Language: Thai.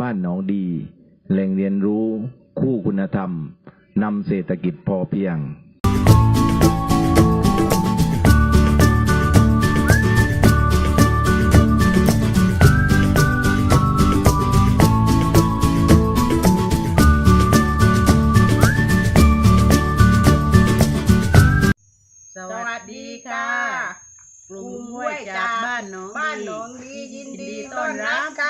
บ้านหนองดี แหล่งเรียนรู้ คู่คุณธรรมนำเศรษฐกิจพอเพียงสวัสดีค่ะ กลุ่มห้วยจากบ้านหนองบ้านหนองดียินดีต้อนรับค่ะ